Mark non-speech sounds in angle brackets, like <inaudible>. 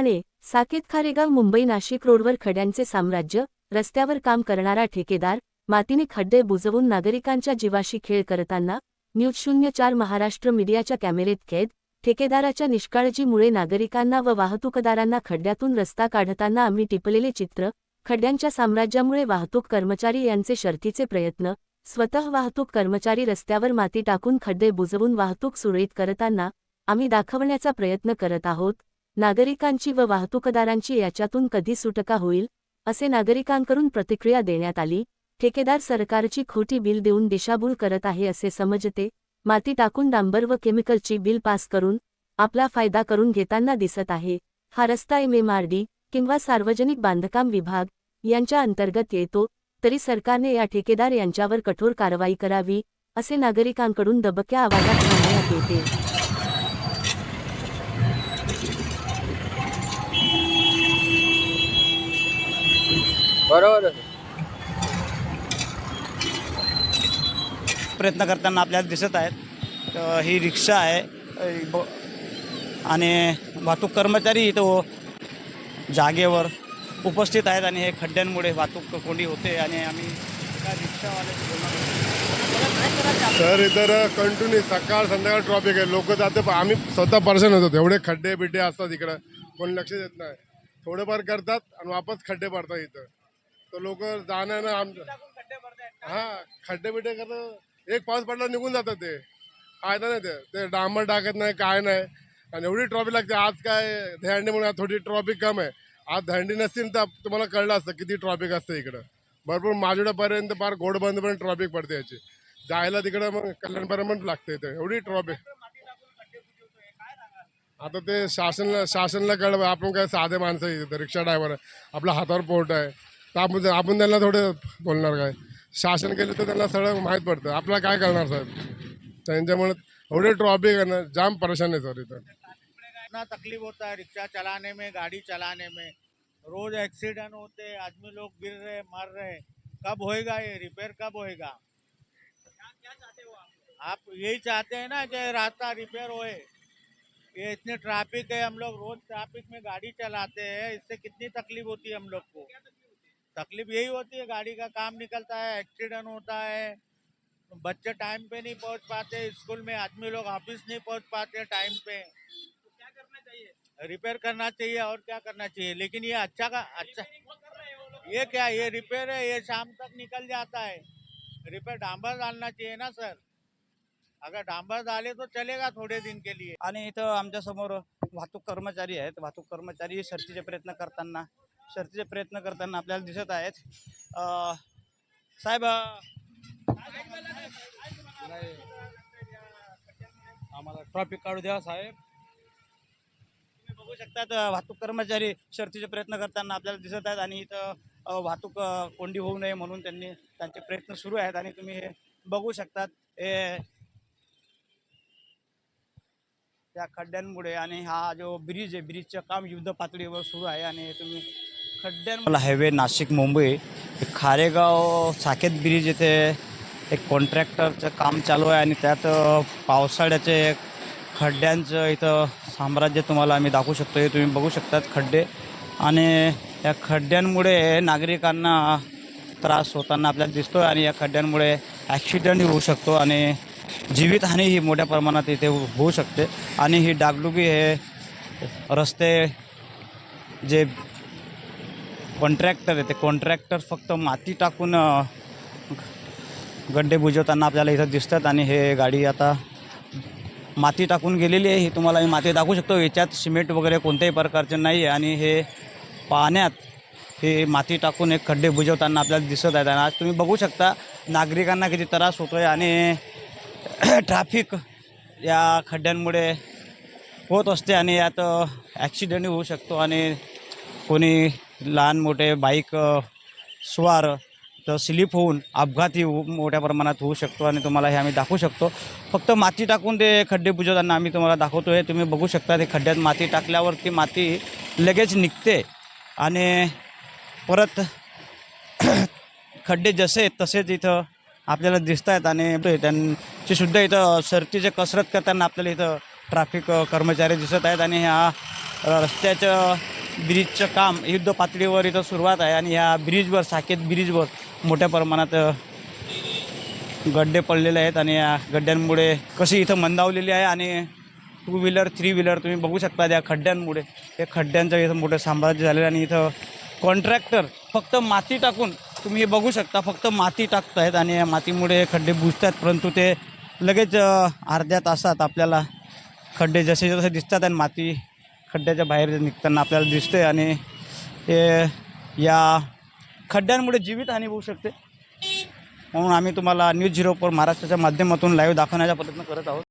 ठाणे साकेत खारेगाव मुंबई नाशिक रोडवर खड्यांचे साम्राज्य रस्त्यावर काम करणारा ठेकेदार मातीने खड्डे बुजवून नागरिकांच्या जीवाशी खेळ करताना न्यूज शून्य चार महाराष्ट्र मीडियाच्या कॅमेरेत कैद ठेकेदाराच्या निष्काळजीमुळे नागरिकांना व वाहतूकदारांना खड्ड्यातून रस्ता काढताना आम्ही टिपलेले चित्र खड्ड्यांच्या साम्राज्यामुळे वाहतूक कर्मचारी यांचे शर्थीचे प्रयत्न स्वतः वाहतूक कर्मचारी रस्त्यावर माती टाकून खड्डे बुजवून वाहतूक सुरळीत करताना आम्ही दाखवण्याचा प्रयत्न करत आहोत नागरिकांची व वाहतूकदारांची याच्यातून कधी सुटका होईल असे नागरिकांकडून प्रतिक्रिया देण्यात आली ठेकेदार सरकारची खोटी बिल देऊन दिशाभूल करत आहे असे समजते माती टाकून डांबर व केमिकलची बिल पास करून आपला फायदा करून घेताना दिसत आहे हा रस्ता एमएमआरडी किंवा सार्वजनिक बांधकाम विभाग यांच्या अंतर्गत येतो तरी सरकारने या ठेकेदार यांच्यावर कठोर कारवाई करावी असे नागरिकांकडून दबक्या आवाजात सांगण्यात येते. बरोबर. आहे. प्रयत्न करताना आपल्याला दिसत आहेत. तर ही रिक्षा आहे. ब- आणि वाहतूक कर्मचारी इथं जागेवर उपस्थित आहेत आणि हे खड्ड्यांमुळे वाहतूक कोंडी होते आणि आम्ही एका रिक्षावाल्याशी बोलणार आहोत. सर इतर कंटिन्यू सकाळ संध्याकाळ ट्रॉफिक आहे. लोक जाते पण आम्ही स्वतः परेशान होतो. एवढे खड्डे बिड्डे असतात इकडं. कोण लक्ष देत नाही. थोडेफार करतात आणि वापस खड्डे पडतात इथं. तर लोक जाणं ना आम हा खड्डे बिड्डे करतात एक पाऊस पडला निघून जातात ते. फायदा नाही ते. ते डांबर टाकत नाही काय नाही. आणि एवढी ट्रॉफिक लागते. आज काय दहंडीमुळे आज थोडी ट्रॉफिक कम आहे. आज दहंडी नसतील तर तुम्हाला कळलं असतं किती ट्रॉफिक असतं इकडं. भरपूर माजुड्यापर्यंत फार घोडबंदपर्यंत ट्रॉफिक पडते याची. जायला तिकडं मग कल्याणपर्यंत लागते इथे एवढी ट्रॉफिक आता ते शासनला शासनला कळलं आपण काय साधे माणसं इथे रिक्षा ड्रायव्हर आपल्या हातावर पोट आहे. तर आपण आपण त्यांना थोडे बोलणार शासन केलं तर त्यांना सगळं माहीत पडतं. आपल्याला काय करणार साहेब? त्यांच्यामुळे एवढे ट्रॉफिक आहे ना, जाम परेशान आहे सर इथं. इतना तकलीफ़ होता है रिक्शा चलाने में, गाड़ी चलाने में। रोज एक्सीडेंट होते हैं आदमी लोग गिर रहे, मर रहे। कब होएगा ये? रिपेयर कब होएगा? आप यही चाहते हैं ना कि रास्ता रिपेयर होए। ये इतनी ट्रैफ़िक है, हम लोग रोज ट्रैफ़िक में गाड़ी चलाते हैं, इससे कितनी तकलीफ़ होती है हम लोग को? तकलीफ़ यही होती है, गाड़ी का काम निकलता है एक्सीडेंट होता है। बच्चे टाइम पे नहीं पहुँच पाते स्कूल में आदमी लोग ऑफ़िस नहीं पहुँच पाते टाइम पे। तो क्या करना चाहिए रिपेयर करना चाहिए और क्या करना चाहिए? लेकिन ये अच्छा का अच्छा ये क्या, ये रिपेयर है, ये शाम तक निकल जाता है। रिपेयर डांबर डालना चाहिए ना सर अगर डांबर डाले तो चलेगा थोड़े दिन के लिए। आणि इथं आमच्यासमोर वाहतूक कर्मचारी आहेत, वाहतूक कर्मचारी शर्तीचे प्रयत्न करताना शर्तीचे प्रयत्न करताना आपल्याला दिसत आहेत. अ, साहेब आम्हाला ट्रॉफिक काढू द्या साहेब. तुम्ही बघू शकतात वाहतूक कर्मचारी शर्तीचे प्रयत्न करताना आपल्याला दिसत आहेत आणि इथं वाहतूक कोंडी होऊ नये म्हणून त्यांनी त्यांचे प्रयत्न सुरू आहेत आणि तुम्ही हे बघू शकतात. हे त्या खड्ड्यांमुळे आणि हा जो ब्रिज आहे ब्रिजचं काम युद्ध पातळीवर सुरू आहे आणि तुम्ही खड्ड्यां हायवे नाशिक मुंबई खारेगाव साकेत ब्रिज येथे एक कॉन्ट्रॅक्टरचं काम चालू आहे आणि त्यात पावसाळ्याचे खड्ड्यांचं इथं साम्राज्य तुम्हाला आम्ही दाखवू शकतो. हे तुम्ही बघू शकतात खड्डे. आणि या खड्ड्यांमुळे नागरिकांना त्रास होताना आपल्याला दिसतो आणि या खड्ड्यांमुळे ॲक्सिडेंटही होऊ शकतो आणि जीवितहानी ही मोठ्या प्रमाणात इथे होऊ शकते. आणि ही डागडुगी हे रस्ते जे कॉन्ट्रॅक्टर आहे ते. कॉन्ट्रॅक्टर फक्त माती टाकून गड्डे बुजवताना आपल्याला इथं दिसतात आणि हे गाडी आता माती टाकून गेलेली आहे. ही तुम्हाला मी माती दाखवू शकतो. याच्यात सिमेंट वगैरे कोणत्याही प्रकारचे नाही आहे आणि हे पाण्यात हे माती टाकून एक खड्डे बुजवताना आपल्याला दिसत आहेत. आणि आज तुम्ही बघू शकता नागरिकांना किती त्रास होतो आहे आणि <clears throat> ट्रॅफिक या खड्ड्यांमुळे होत असते आणि यात ॲक्सिडेंट होऊ शकतो आणि कोणी लहान मोठे बाईक स्वार तर स्लिप होऊन अपघातही हो, मोठ्या प्रमाणात होऊ शकतो आणि तुम्हाला हे आम्ही दाखवू शकतो. फक्त माती टाकून ते खड्डे बुजवताना आम्ही तुम्हाला दाखवतो आहे तुम्ही बघू शकता ते खड्ड्यात माती टाकल्यावर ती माती लगेच निघते आणि परत <clears throat> खड्डे जसे तसेच इथं आपल्याला दिसत आहेत आणि त्यांची सुद्धा इथं सरतीचे कसरत करताना आपल्याला इथं ट्रॅफिक कर्मचारी दिसत आहेत आणि ह्या रस्त्याचं ब्रिजचं काम युद्ध पातळीवर इथं सुरुवात आहे आणि ह्या ब्रिजवर साकेत ब्रिजवर मोठ्या प्रमाणात गड्डे पडलेले आहेत आणि या गड्ड्यांमुळे कशी इथं मंदावलेली आहे आणि टू व्हीलर थ्री व्हीलर तुम्ही बघू शकता त्या खड्ड्यांमुळे. हे खड्ड्यांचं इथं मोठं साम्राज्य झालेलं आणि इथं कॉन्ट्रॅक्टर फक्त माती टाकून तुम्ही हे बघू शकता फक्त माती टाकत आहेत आणि या मातीमुळे खड्डे बुजतात परंतु ते लगेच अर्ध्या तासात आपल्याला खड्डे जसे जसे दिसतात आणि माती खड्ड्याच्या बाहेर निघताना आपल्याला दिसते आणि हे या खड्ड्यांमुळे जीवितहानी होऊ शकते. म्हणून आम्ही तुम्हाला न्यूज झिरो फोर महाराष्ट्राच्या माध्यमातून लाईव्ह दाखवण्याचा प्रयत्न करत आहोत.